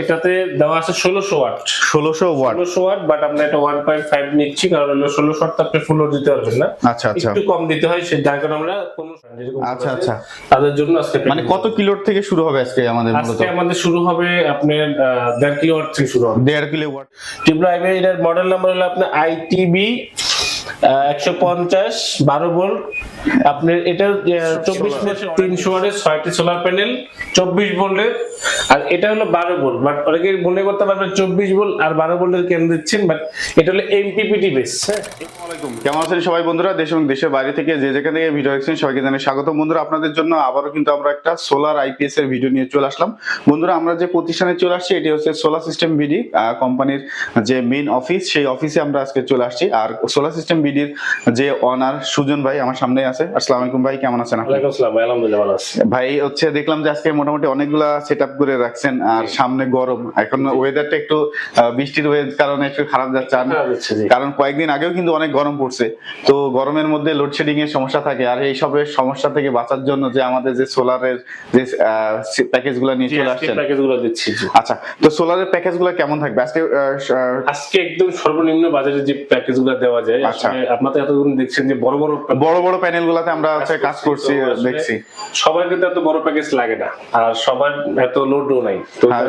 এটাতে দেওয়া আছে ষোলোশো ওয়াট। ষোলোশো ওয়াট। ষোলোশো ওয়াট বাট আমরা এটা ওয়ান পয়েন্ট ফাইভ নিচ্ছি কারণ হলো ষোলোশো ওয়াট আপনি ফুল লোড দিতে পারবেন না। আচ্ছা আচ্ছা। একটু কম দিতে হয় সে যার কারণে আমরা আচ্ছা, আচ্ছা। তাদের জন্য আজকে মানে কত কিলোর থেকে শুরু হবে আজকে আমাদের আজকে আমাদের শুরু হবে আপনার দেড় কিলো ওয়াট থেকে শুরু হবে। দেড় কিলো ওয়াট। আইভি এটার মডেল নাম্বার হলো আপনার আইটিবি একশো পঞ্চাশ বারো ভোল্ট আপনার এটা চব্বিশ তিনশো ওয়াটের ছয়টি সোলার প্যানেল চব্বিশ ভোল্টের আর এটা হলো বারো ভোল্ট বাট অনেকে মনে করতে পারবেন চব্বিশ ভোল্ট আর বারো ভোল্টের কেন দিচ্ছেন বাট এটা হলো এমপিপিটি বেস হ্যাঁ কেমন আছেন সবাই বন্ধুরা? দেশ এবং দেশের বাইরে থেকে যে যেখান থেকে ভিডিও দেখছেন সবাইকে জানাই স্বাগত বন্ধুরা আপনাদের জন্য আবারও কিন্তু আমরা একটা সোলার আইপিএস এর ভিডিও নিয়ে চলে আসলাম। বন্ধুরা আমরা যে প্রতিষ্ঠানে চলে আসছি এটি হচ্ছে সোলার সিস্টেম বিডি কোম্পানির যে মেইন অফিস সেই অফিসে আমরা আজকে চলে আসছি। আর সোলার সিস্টেম বিডির যে অনার সুজন ভাই আমার সামনে আছে। আসসালামু আলাইকুম ভাই কেমন আছেন ওয়ালাইকুম আসসালাম ভাই, আলহামদুলিল্লাহ ভালো আছি। ভাই হচ্ছে দেখলাম যে আজকে মোটামুটি অনেকগুলা সেট আপ করে রাখছেন আর সামনে গরম। এখন ওয়েদারটা একটু বৃষ্টির কারণে একটু খারাপ যাচ্ছে। কারণ কয়েকদিন আগেও কিন্তু অনেক গরম পড়ছে। তো গরমের মধ্যে লোডশেডিং এর সমস্যা থাকে আর এই সবের সমস্যা থেকে বাঁচার জন্য যে আমাদের যে সোলারের যে প্যাকেজগুলো নিয়ে চলে আসছেন। প্যাকেজগুলো দিচ্ছি আচ্ছা তো সোলারের প্যাকেজগুলো কেমন থাকবে? আজকে আজকে একদম সর্বনিম্ন বাজারে যে প্যাকেজগুলো দেওয়া যায় আচ্ছা। আসলে আপনারা তো এতদিন দেখছেন যে বড় বড় বড় বড় প্যানেল গুলাতে আমরা হচ্ছে কাজ করছি দেখছি। সবার কিন্তু এত বড় প্যাকেজ লাগে না। আর সবার এত লোডও নাই। তো হ্যাঁ।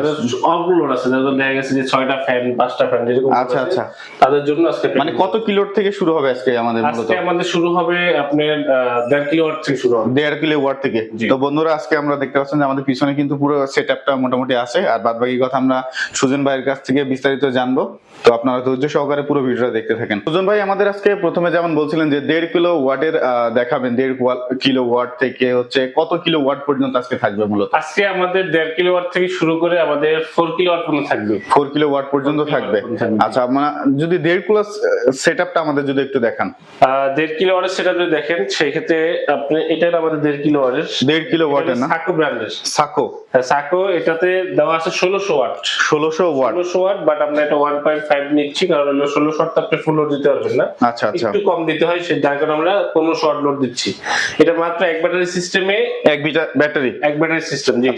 অল্প লোড আছে যাদের দেখা গেছে যে ছয়টা ফ্যান পাঁচটা ফ্যান যেরকম আচ্ছা, আচ্ছা। তাদের জন্য আজকে মানে কত কিলোর থেকে শুরু হবে আজকে আমাদের মূলত? আজকে আমাদের শুরু হবে আপনার দেড় কিলো ওয়াট থেকে শুরু হবে। দেড় কিলো ওয়াট থেকে। তো বন্ধুরা আজকে আমরা দেখতে পাচ্ছেন যে আমাদের পিছনে কিন্তু পুরো সেট আপটা মোটামুটি আছে। আর বাদ বাকি কথা আমরা সুজন ভাইয়ের কাছ থেকে বিস্তারিত জানব। তো আপনারা ধৈর্য সহকারে পুরো ভিডিওটা দেখতে থাকেন। সুজন ভাই আমাদের আজকে প্রথমে যেমন বলছিলেন যে দেড় কিলো ওয়াটের দেখাবেন দেড় কিলো ওয়াট থেকে হচ্ছে কত কিলো ওয়াট পর্যন্ত আজকে থাকবে মূলত? আজকে আমাদের দেড় কিলো ওয়াট থেকে শুরু করে আমাদের ফোর কিলো ওয়াট পর্যন্ত থাকবে। ফোর কিলো ওয়াট পর্যন্ত থাকবে। আচ্ছা মানে যদি দেড় কিলো সেট আপটা আমাদের যদি একটু দেখান। দেড় কিলো ওয়াটের সেটা যদি দেখেন সেই ক্ষেত্রে আপনি এটা আমাদের দেড় কিলো ওয়াটের দেড় কিলো ওয়াটের না? সাকো ব্র্যান্ডের সাকো সাকো এটাতে দেওয়া আছে ষোলোশো ওয়াট। ষোলোশো ওয়াট। ষোলোশো ওয়াট বাট আমরা এটা ওয়ান পয়েন্ট ফাইভ নিচ্ছি কারণ ষোলোশো ওয়াট আপনি ফুল দিতে পারবেন না। আচ্ছা আচ্ছা। একটু কম দিতে হয় সে যার কারণে আমরা পনেরোশো ওয়াট লোড দিচ্ছি। এটা মাত্র এক ব্যাটারি সিস্টেমে এক ব্যাটারি এক ব্যাটারি সিস্টেম জি।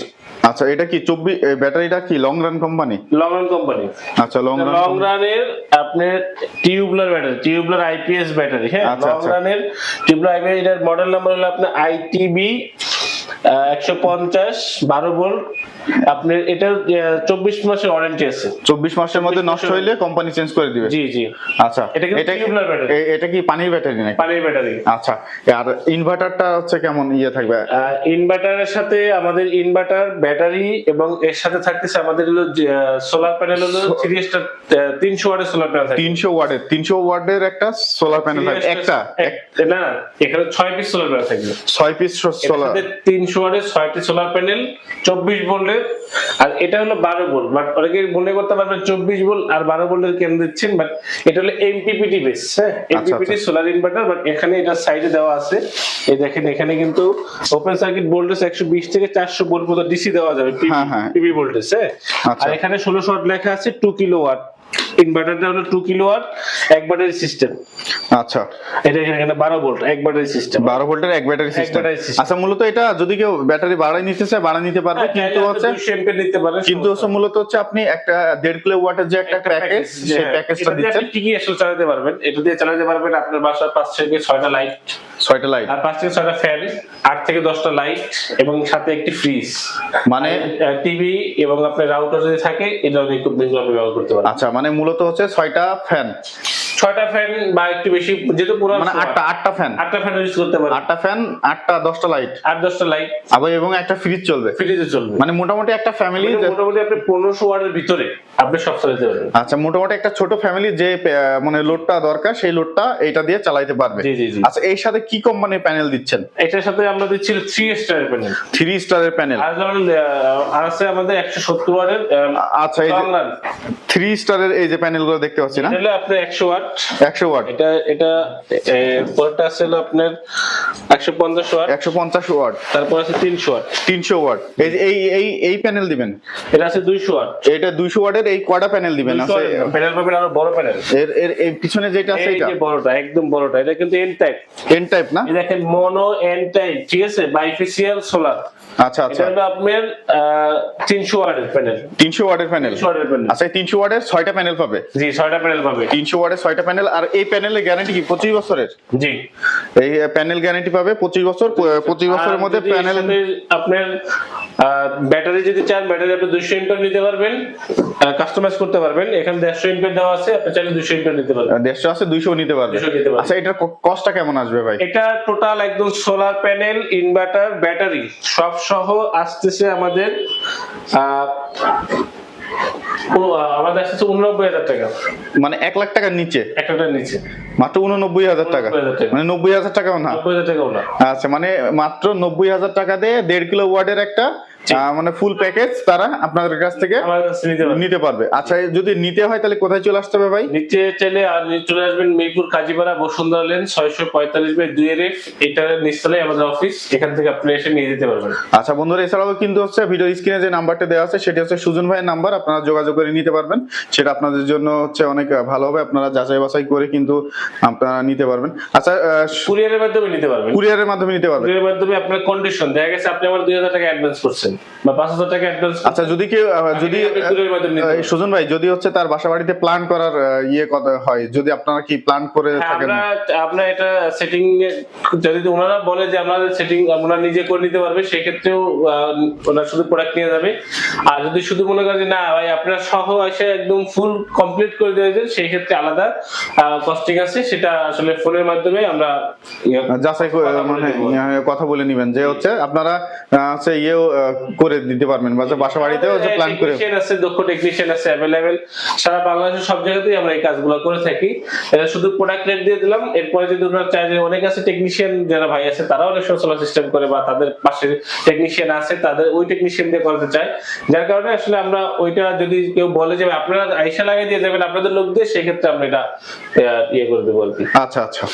আচ্ছা এটা কি চব্বিশ ব্যাটারিটা কি long run company long run company আচ্ছা লং রান লং রানের আপনার tubular battery tubular IPS battery হ্যাঁ? আচ্ছা, লং আচ্ছা। রানের টিউবলার আইপিএস এটার মডেল নাম্বার হলো আপনার আইটিবি একশো পঞ্চাশ বারো ভোল্ট। আপনার এটার চব্বিশ মাসের ওয়ারেন্টি আছে। চব্বিশ মাসের মধ্যে নষ্ট হইলে কোম্পানি চেঞ্জ করে দিবে। জি জি। আচ্ছা এটা এটা এটা কি পানির ব্যাটারি নাকি? পানির ব্যাটারি আচ্ছা আর ইনভার্টারটা হচ্ছে কেমন ইয়ে থাকবে? ইনভার্টারের সাথে আমাদের ইনভার্টার ব্যাটারি এবং এর সাথে থাকতেছে আমাদের হলো সোলার প্যানেল হলো স্টার তিনশো ওয়াটের সোলার প্যানেল তিনশো ওয়ার্ডের তিনশো ওয়ার্ডের একটা সোলার প্যানেল একটা? এক- এক- না না, এখানে ছয় পিস সোলার প্যানেল থাকবে। ছয় পিস সোলার তিনশো ওয়াটের ছয়টি সোলার প্যানেল চব্বিশ ভোল্টের। আর এটা হলো বারো ভোল্ট বাট অনেকে মনে করতে পারবেন চব্বিশ ভোল্ট আর বারো ভোল্টের কেন দিচ্ছেন বাট এটা হলো এমপিপিটি বেস হ্যাঁ? এমপিপিটি সোলার ইনভার্টার বাট এখানে এটা সাইডে দেওয়া আছে। এই দেখেন এখানে কিন্তু ওপেন সার্কিট ভোল্টেজ একশো বিশ থেকে চারশো ভোল্ট পর্যন্ত ডিসি দেওয়া যাবে হ্যাঁ, হ্যাঁ। পিভি ভোল্টেজ হ্যাঁ? আচ্ছা। আর এখানে ষোলোশো ওয়াট লেখা আছে টু কিলো ওয়াট ইনভার্টারটা হলো টু কিলো ওয়াট এক ব্যাটারি সিস্টেম আচ্ছা। এটা এখানে এখানে বারো ভোল্ট এক ব্যাটারি সিস্টেম বারো ভোল্টের এক ব্যাটারি সিস্টেম আচ্ছা মূলত এটা যদি কেউ ব্যাটারি বাড়াই নিতে চায় বাড়াই নিতে পারবে কিন্তু হচ্ছে নিতে পারেন কিন্তু হচ্ছে মূলত হচ্ছে আপনি একটা দেড় কিলো ওয়াটের যে একটা প্যাকেজ সেই প্যাকেজটা দিচ্ছেন। কি আসলে চালাতে পারবেন। এটা দিয়ে চালাতে পারবেন আপনার বাসার পাঁচ থেকে ছয়টা লাইট ছয়টা লাইট আর পাঁচ থেকে ছয়টা ফ্যান আট থেকে দশটা লাইট এবং সাথে একটি ফ্রিজ মানে টিভি এবং আপনার রাউটার যদি থাকে এটা অনেক খুব বেশি ব্যবহার করতে পারেন আচ্ছা মানে মূলত হচ্ছে ছয়টা ফ্যান ছয়টা ফ্যান বা একটু বেশি যেহেতু পুরো মানে আটটা আটটা ফ্যান আটটা ফ্যান ইউজ করতে পারেন আটটা ফ্যান আটটা দশটা লাইট আট দশটা লাইট আবার এবং একটা ফ্রিজ চলবে। ফ্রিজে চলবে। মানে মোটামুটি একটা ফ্যামিলি মোটামুটি আপনি পনেরোশো ওয়ার্ডের ভিতরে আপনি সব চালাতে পারবেন। আচ্ছা মোটামুটি একটা ছোট ফ্যামিলি যে মানে লোডটা দরকার সেই লোডটা এটা দিয়ে চালাইতে পারবে। জি, জি, জি। আচ্ছা এর সাথে কি কোম্পানির প্যানেল দিচ্ছেন? এটার সাথে আমরা দিচ্ছি থ্রি স্টার প্যানেল থ্রি স্টারের প্যানেল আর ধরুন আছে আমাদের একশো সত্তর ওয়াটের আচ্ছা এই থ্রি স্টারের এই যে প্যানেলগুলো দেখতে পাচ্ছি না? হলে আপনার একশো ওয়াট। একশো ওয়াট। এটা এটা পরেরটা আছে আপনার একশো পঞ্চাশ ওয়াট। একশো পঞ্চাশ ওয়াট। তারপর আছে তিনশো ওয়াট। তিনশো ওয়াট। এই এই এই এই প্যানেল দিবেন? এটা আছে দুইশো ওয়াট। এটা দুইশো ওয়াটের এই কয়টা প্যানেল দিবেন? আছে প্যানেল পাবেন আরও বড় প্যানেল। এর এর এই পিছনে যেটা আছে এটা বড়টা একদম বড়টা। এটা কিন্তু এন টাইপ এন টাইপ না? এই দেখেন মনো এন টাইপ ঠিক আছে? বাইফেসিয়াল সোলার আচ্ছা আচ্ছা। এটা আপনার তিনশো ওয়াটের প্যানেল। তিনশো ওয়াটের প্যানেল। তিনশো ওয়াটের প্যানেল। আচ্ছা তিনশো ওয়াটের ছয়টা প্যানেল পাবে? জি ছয়টা প্যানেল পাবে। তিনশো ওয়াটের ছয়টা প্যানেল আর এই প্যানেলের গ্যারান্টি কি পঁচিশ বছরের? জি। এই প্যানেল গ্যারান্টি পাবে পঁচিশ বছর পঁচিশ বছরের মধ্যে প্যানেল আপনার ব্যাটারি যদি চান ব্যাটারি আপনি দুইশো এমপের নিতে পারবেন কাস্টমাইজ করতে পারবেন। এখানে দেড়শো এমপের দেওয়া আছে আপনি চাইলে দুইশো এমপের নিতে পারবেন। দেড়শো আছে দুইশো নিতে পারবে 200 নিতে পারবে। আচ্ছা এটার কস্টটা কেমন আসবে ভাই? এটা টোটাল একদম সোলার প্যানেল ইনভার্টার ব্যাটারি সব সহ আসতেছে আমাদের আহ, আমাদের আসতেছে উননব্বই হাজার টাকা। মানে এক লাখ টাকার নিচে? একটার নিচে। মাত্র উননব্বই হাজার টাকা? 89,000 টাকা। মানে নব্বই হাজার টাকাও না? নব্বই হাজার টাকাও না। আচ্ছা মানে মাত্র নব্বই হাজার টাকা দিয়ে দেড় কিলো ওয়ার্ডের একটা মানে ফুল প্যাকেজ তারা আপনাদের কাছ থেকে নিতে নিতে পারবে। আচ্ছা যদি নিতে হয় তাহলে কোথায় চলে আসতে হবে ভাই? নিচে চাইলে আর নিচে চলে আসবেন মিরপুর কাজীপাড়া বসুন্ধরা লেন ছয়শো পঁয়তাল্লিশ বাই দুই এর এটা নিচতলে আমাদের অফিস এখান থেকে আপনি এসে নিয়ে যেতে পারবেন। আচ্ছা বন্ধুরা এছাড়াও কিন্তু হচ্ছে ভিডিও স্ক্রিনে যে নাম্বারটা দেওয়া আছে সেটি হচ্ছে সুজন ভাইয়ের নাম্বার আপনারা যোগাযোগ করে নিতে পারবেন। সেটা আপনাদের জন্য হচ্ছে অনেক ভালো হবে। আপনারা যাচাই বাছাই করে কিন্তু আপনারা নিতে পারবেন। আচ্ছা কুরিয়ারের মাধ্যমে নিতে পারবেন। কুরিয়ারের মাধ্যমে নিতে পারবেন। কুরিয়ারের মাধ্যমে আপনার কন্ডিশন দেখা গেছে আপনি আমার দুই হাজার টাকা অ্যাডভান্স করছেন। বা পাঁচ হাজার টাকা অ্যাডভান্স আচ্ছা যদি কেউ যদি। সুজন ভাই যদি হচ্ছে তার বাসা বাড়িতে প্ল্যান করার ইয়ে কথা হয় যদি আপনারা কি প্ল্যান করে হ্যাঁ, থাকেন? আমরা আপনার এটা সেটিং যদি ওনারা বলে যে সেটিং আমরা নিজে করে নিতে পারবে সেক্ষেত্রেও ওনারা শুধু প্রোডাক্ট নিয়ে যাবে। আর যদি শুধু মনে করেন না ভাই আপনারা সহ এসে একদম ফুল কমপ্লিট করে দিয়েছেন সেই ক্ষেত্রে আলাদা কস্টিং আছে। সেটা আসলে ফোনের মাধ্যমে আমরা ইয়ে- যাচাই করে মানে ইয়ে, কথা বলে নিবেন যে হচ্ছে আপনারা হচ্ছে আহ, করে দিতে পারবেন বা যে বাসা বাড়িতেও হচ্ছে প্ল্যান করে টেকনিশিয়ান আছে দক্ষ টেকনিশিয়ান আছে অ্যাভেলেবেল সারা বাংলাদেশের সব জায়গাতেই আমরা এই কাজগুলো করে থাকি। এটা শুধু প্রোডাক্ট রেট দিয়ে দিলাম এরপরে যদি ওনারা চায় যে অনেক আছে টেকনিশিয়ান যারা ভাই আছে তারাও অনেক সোলার সিস্টেম করে বা তাদের পাশে টেকনিশিয়ান আছে তাদের ওই টেকনিশিয়ান দিয়ে করতে চায়। যার কারণে আসলে আমরা ওইটা যদি কেউ বলে যে আপনারা আইসা লাগিয়ে দিয়ে যাবেন আপনাদের লোক দিয়ে সেক্ষেত্রে আমরা এটা ইয়ে করে দেবো আর কি। আচ্ছা আচ্ছা।